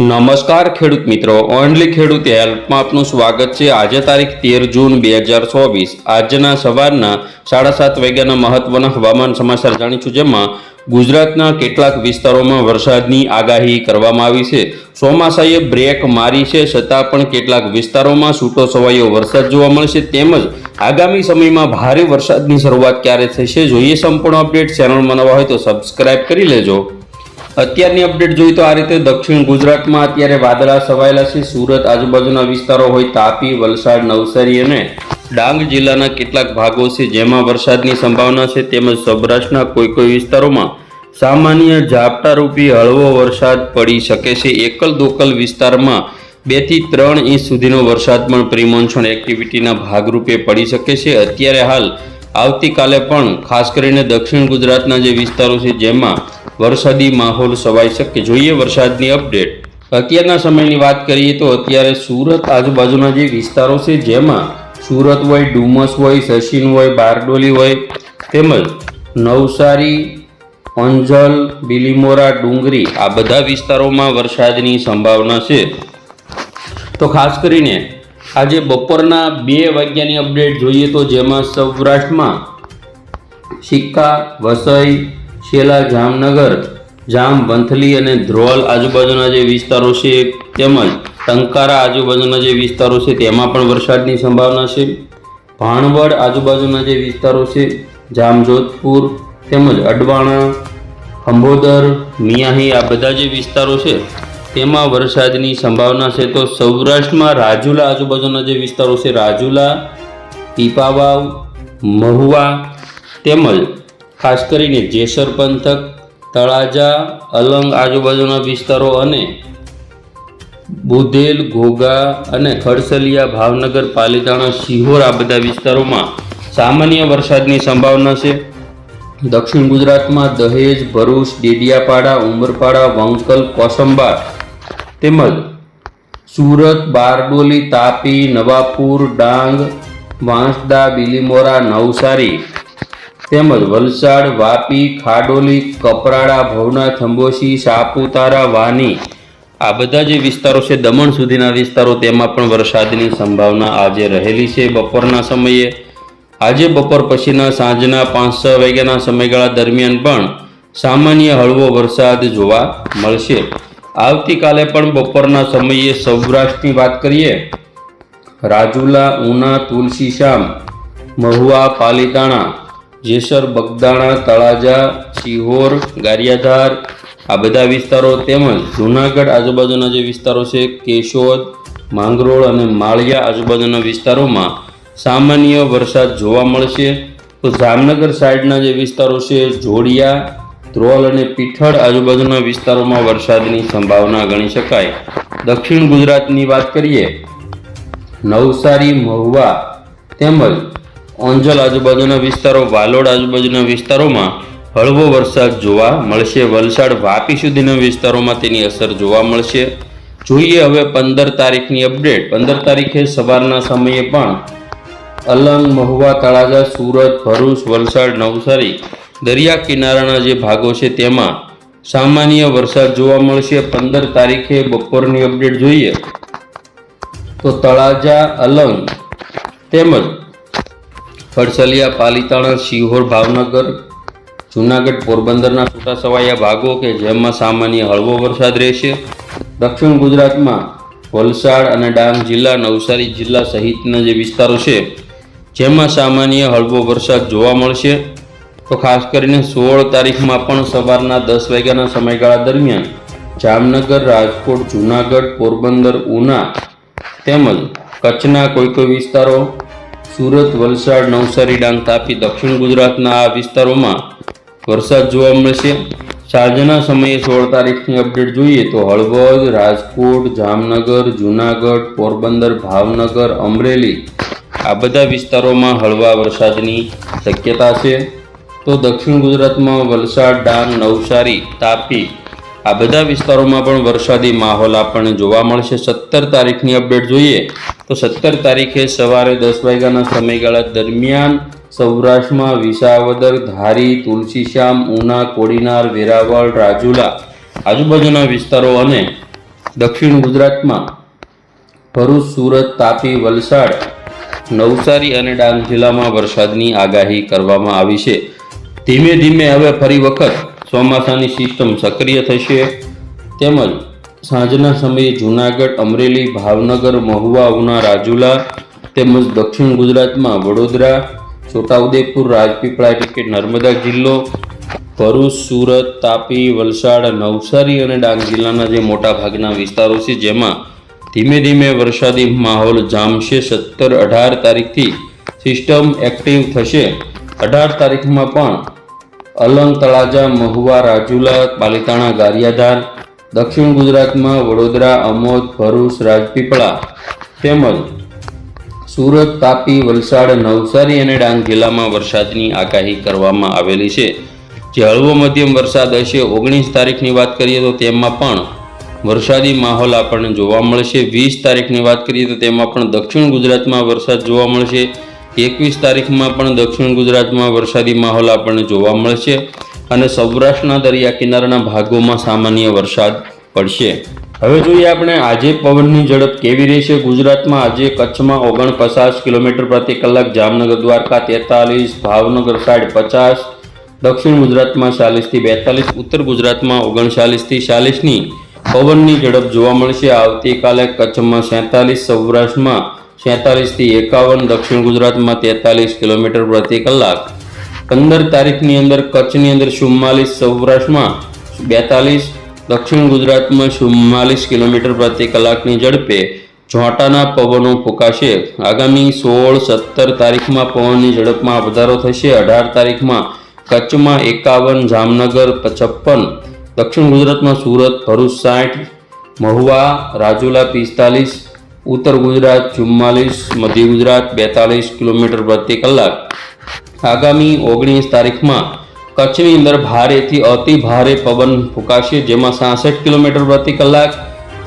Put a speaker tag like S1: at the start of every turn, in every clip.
S1: નમસ્કાર ખેડૂત મિત્રો, ઓનલી ખેડૂત હેલ્પમાં આપનું સ્વાગત છે. આજે તારીખ તેર જૂન બે હજાર ચોવીસ. આજના સવારના સાડા સાત વાગ્યાના મહત્વના હવામાન સમાચાર જાણીશું, જેમાં ગુજરાતના કેટલાક વિસ્તારોમાં વરસાદની આગાહી કરવામાં આવી છે. ચોમાસાએ બ્રેક મારી છે, છતાં પણ કેટલાક વિસ્તારોમાં છૂટો છવાયો વરસાદ જોવા મળશે. તેમજ આગામી સમયમાં ભારે વરસાદની શરૂઆત ક્યારે થશે, જોઈએ સંપૂર્ણ અપડેટ ચેનલમાં નવા હોય તો સબસ્ક્રાઇબ કરી લેજો. અત્યારની અપડેટ જોઈએ તો આ રીતે દક્ષિણ ગુજરાતમાં અત્યારે વાદળા છવાયેલા છે. સુરત આજુબાજુના વિસ્તારો હોય તાપી, વલસાડ, નવસારી અને ડાંગ જિલ્લાના કેટલાક ભાગો છે, જેમાં વરસાદની સંભાવના છે. તેમજ સૌરાષ્ટ્રના કોઈ કોઈ વિસ્તારોમાં સામાન્ય ઝાપટારૂપી હળવો વરસાદ પડી શકે છે. એકલ દોકલ વિસ્તારમાં બેથી ત્રણ ઇંચ સુધીનો વરસાદ પણ પ્રિમોન્સૂન એક્ટિવિટીના ભાગરૂપે પડી શકે છે. અત્યારે હાલ આવતીકાલે પણ ખાસ કરીને દક્ષિણ ગુજરાતના જે વિસ્તારો છે, જેમાં વરસાદી માહોલ સવાઈ શકે. જોઈએ વરસાદની અપડેટ. અત્યારના સમયની વાત કરીએ તો અત્યારે સુરત આજુબાજુના જે વિસ્તારો છે, જેમાં સુરત હોય, ડુમસ હોય સશીન હોય, બારડોલી હોય, તેમજ નવસારી, અંજલ, બિલીમોરા, ડુંગરી આ બધા વિસ્તારોમાં વરસાદની સંભાવના છે. તો ખાસ કરીને આજે બપોરના બે વાગ્યાની અપડેટ જોઈએ તો જેમાં સૌરાષ્ટ્રમાં સિક્કા, વસઈ શેલા જામનગર, જામ વંથલી અને ધ્રોલ આજુબાજુના જે વિસ્તારો છે, તેમજ ટંકારા આજુબાજુના જે વિસ્તારો છે, તેમાં પણ વરસાદની સંભાવના છે. ભાણવડ આજુબાજુના જે વિસ્તારો છે, જામજોધપુર, તેમજ અડવાણા અંબોદર મિયાહી આ બધા જે વિસ્તારો છે, તેમાં વરસાદની સંભાવના છે. તો સૌરાષ્ટ્રમાં રાજુલા આજુબાજુના જે વિસ્તારો છે, રાજુલા, પીપાવાવ, મહુવા, તેમજ ખાસ કરીને જેસર પંથક તળાજા, અલંગ આજુબાજુના વિસ્તારો અને બુધેલ ઘોઘા અને ખડસલિયા ભાવનગર પાલિતાણા સિહોર આ બધા વિસ્તારોમાં સામાન્ય વરસાદની સંભાવના છે. દક્ષિણ ગુજરાતમાં દહેજ, ભરૂચ, ડેડિયાપાડા, ઉમરપાડા વંકલ કોસંબા તેમજ સુરત, બારડોલી, તાપી, નવાપુર, ડાંગ, વાંસદા, બિલીમોરા, નવસારી તેમજ વલસાડ, વાપી, ખાડોલી, કપરાડા, ભવના થંબોશી સાપુતારા, વાની આ બધા જે વિસ્તારો છે, દમણ સુધીના વિસ્તારો, તેમાં પણ વરસાદની સંભાવના આજે રહેલી છે બપોરના સમયે. આજે બપોર પછીના સાંજના પાંચ છ વાગ્યાના સમયગાળા દરમિયાન પણ સામાન્ય હળવો વરસાદ જોવા મળશે. આવતીકાલે પણ બપોરના સમયે સૌરાષ્ટ્રની વાત કરીએ, રાજુલા, ઉના તુલસીશ્યામ મહુવા, પાલીતાણા જેસર, બગદાણા, તળાજા સિહોર ગારિયાધાર, આ બધા વિસ્તારો તેમજ જૂનાગઢ આજુબાજુના જે વિસ્તારો છે, કેશોદ, માંગરોળ અને માળિયા આજુબાજુના વિસ્તારોમાં સામાન્ય વરસાદ જોવા મળશે. તો જામનગર સાઈડના જે વિસ્તારો છે, જોડિયા, ધ્રોલ અને પીઠળ આજુબાજુના વિસ્તારોમાં વરસાદની સંભાવના ગણી શકાય. દક્ષિણ ગુજરાતની વાત કરીએ, નવસારી, મહુવા તેમજ ઓંજલ આજુબાજુના વિસ્તારો, વાલોડ આજુબાજુના વિસ્તારોમાં હળવો વરસાદ જોવા મળશે. વલસાડ વાપી સુધીના વિસ્તારોમાં તેની અસર જોવા મળશે. જોઈએ હવે પંદર તારીખની અપડેટ. પંદર તારીખે સવારના સમયે પણ અલંગ, મહુવા તળાજા સુરત, ભરૂચ, વલસાડ, નવસારી, દરિયા કિનારાના જે ભાગો છે તેમાં સામાન્ય વરસાદ જોવા મળશે. પંદર તારીખે બપોરની અપડેટ જોઈએ તો તળાજા, અલંગ તેમજ ખડસલિયા પાલીતાણા, શિહોર, ભાવનગર, જૂનાગઢ, પોરબંદરના છૂટાછવાયા ભાગો કે જેમાં સામાન્ય હળવો વરસાદ રહેશે. દક્ષિણ ગુજરાતમાં વલસાડ અને ડાંગ જિલ્લા, નવસારી જિલ્લા સહિતના જે વિસ્તારો છે, જેમાં સામાન્ય હળવો વરસાદ જોવા મળશે. તો ખાસ કરીને સોળ તારીખમાં પણ સવારના દસ વાગ્યાના સમયગાળા દરમિયાન જામનગર, રાજકોટ, જૂનાગઢ, પોરબંદર, ઉના તેમજ કચ્છના કોઈ કોઈ વિસ્તારો સુરત, વલસાડ, નવસારી, ડાંગ તાપી દક્ષિણ ગુજરાતના આ વિસ્તારોમાં વરસાદ જોવા મળશે. સાંજના સમયે સોળ તારીખની અપડેટ જોઈએ તો હળવદ, રાજકોટ, જામનગર, જૂનાગઢ, પોરબંદર, ભાવનગર, અમરેલી આ બધા વિસ્તારોમાં હળવા વરસાદની શક્યતા છે. તો દક્ષિણ ગુજરાતમાં વલસાડ, ડાંગ, નવસારી, તાપી આ બધા વિસ્તારોમાં પણ વરસાદી માહોલ આપણને જોવા મળશે. સત્તર તારીખની અપડેટ જોઈએ તો સત્તર તારીખે સવારે દસ વાગ્યાના સમયગાળા દરમિયાન સૌરાષ્ટ્રમાં વિસાવદર, ધારી, તુલસીશ્યામ, ઉના, કોડીનાર, વેરાવળ, રાજુલા આજુબાજુના વિસ્તારો અને દક્ષિણ ગુજરાતમાં ભરૂચ, સુરત, તાપી, વલસાડ, નવસારી અને ડાંગ જિલ્લામાં વરસાદની આગાહી કરવામાં આવી છે. ધીમે ધીમે હવે ફરી વખત ચોમાસાની સિસ્ટમ સક્રિય થશે. તેમજ સાંજના સમયે જૂનાગઢ, અમરેલી, ભાવનગર, મહુવા, ઉના, રાજુલા તેમજ દક્ષિણ ગુજરાતમાં વડોદરા, છોટાઉદેપુર, રાજપીપળા એટલે નર્મદા જિલ્લો, ભરૂચ, સુરત, તાપી, વલસાડ, નવસારી અને ડાંગ જિલ્લાના જે મોટા ભાગના વિસ્તારો છે, જેમાં ધીમે ધીમે વરસાદી માહોલ જામશે. સત્તર અઢાર તારીખથી સિસ્ટમ એક્ટિવ થશે. અઢાર તારીખમાં પણ અલંગ તળાજા મહુવા રાજુલા પાલીતાણા ગારિયાધાર, દક્ષિણ ગુજરાતમાં વડોદરા, અમોદ, ભરૂચ, રાજપીપળા તેમજ સુરત, તાપી, વલસાડ, નવસારી અને ડાંગ જિલ્લામાં વરસાદની આગાહી કરવામાં આવેલી છે. જે હળવો મધ્યમ વરસાદ હશે ઓગણીસ તારીખની વાત કરીએ તો તેમાં પણ વરસાદી માહોલ આપણને જોવા મળશે. વીસ તારીખની વાત કરીએ તો તેમાં પણ દક્ષિણ ગુજરાતમાં વરસાદ જોવા મળશે. એકવીસ તારીખમાં પણ દક્ષિણ ગુજરાતમાં વરસાદી માહોલ આપણને જોવા મળશે અને સૌરાષ્ટ્રના દરિયા કિનારાના ભાગોમાં સામાન્ય વરસાદ પડશે. હવે જોઈએ આપણે આજે પવનની ઝડપ કેવી રહેશે? ગુજરાતમાં આજે કચ્છમાં ઓગણપચાસ કિલોમીટર પ્રતિ કલાક, જામનગર, દ્વારકા તેતાલીસ, ભાવનગર સાઠ પચાસ દક્ષિણ ગુજરાતમાં ચાલીસથી બેતાલીસ, ઉત્તર ગુજરાતમાં ઓગણચાલીસથી ચાલીસની પવનની ઝડપ જોવા મળશે. આવતીકાલે કચ્છમાં સેતાલીસ, સૌરાષ્ટ્રમાં સેતાલીસથી એકાવન દક્ષિણ ગુજરાતમાં તેતાલીસ કિલોમીટર પ્રતિ કલાક. પંદર તારીખની અંદર કચ્છની અંદર ચુમ્માલીસ, સૌરાષ્ટ્રમાં બેતાલીસ, દક્ષિણ ગુજરાતમાં ચુમ્માલીસ કિલોમીટર પ્રતિ કલાકની ઝડપે ઝોંટાના પવનો ફૂંકાશે. આગામી સોળ, સત્તર તારીખમાં પવનની ઝડપમાં વધારો થશે. અઢાર તારીખમાં કચ્છમાં એકાવન, જામનગર છપ્પન દક્ષિણ ગુજરાતમાં સુરત, ભરૂચ સાઠ, મહુવા, રાજુલા પિસ્તાલીસ ઉત્તર ગુજરાત, ચુમ્માલીસ, મધ્ય ગુજરાત, બેતાલીસ કિલોમીટર પ્રતિ કલાક. આગામી ઓગણીસ તારીખમાં કચ્છની અંદર ભારેથી અતિ ભારે પવન ફૂંકાશે, જેમાં સાસઠ કિલોમીટર પ્રતિ કલાક.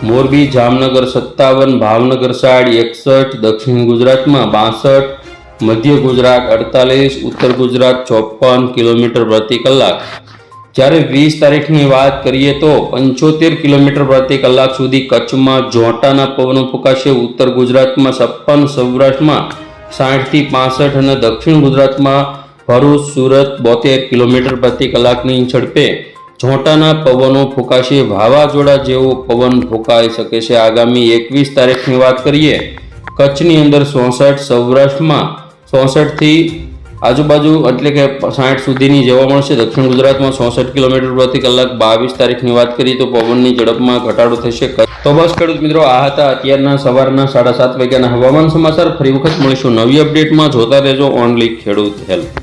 S1: મોરબી, જામનગર, સત્તાવન, ભાવનગર સાઠ એકસઠ, દક્ષિણ ગુજરાતમાં બાસઠ, મધ્ય ગુજરાત અડતાલીસ, ઉત્તર ગુજરાત ચોપન કિલોમીટર પ્રતિ કલાક. જ્યારે વીસ તારીખની વાત કરીએ તો પંચોતેર કિલોમીટર પ્રતિ કલાક સુધી કચ્છમાં જોટાના પવનો ફૂંકાશે. ઉત્તર ગુજરાતમાં છપ્પન, સૌરાષ્ટ્રમાં સાઠથી પાસઠ અને દક્ષિણ ગુજરાતમાં ભરૂચ, સુરત બોતેર કિલોમીટર પ્રતિ કલાકની ઝડપે જોટાના પવનો ફૂંકાશે. વાવાઝોડા જેવો પવન ફૂંકાઈ શકે છે. આગામી એકવીસ તારીખની વાત કરીએ, કચ્છની અંદર ચોસઠ, સૌરાષ્ટ્રમાં ચોસઠથી આજુબાજુ એટલે કે સાઠ સુધીની જોવા મળશે. દક્ષિણ ગુજરાતમાં ચોસઠ કિલોમીટર પ્રતિ કલાક બાવીસ તારીખની વાત કરીએ તો પવનની ઝડપમાં ઘટાડો થશે. તો બસ ખેડૂત મિત્રો, આ હતા અત્યારના સવારના સાડા સાત વાગ્યાના હવામાન સમાચાર. ફરી વખત મળીશું નવી અપડેટમાં. જોતા રહેજો ઓનલી ખેડૂત હેલ્પ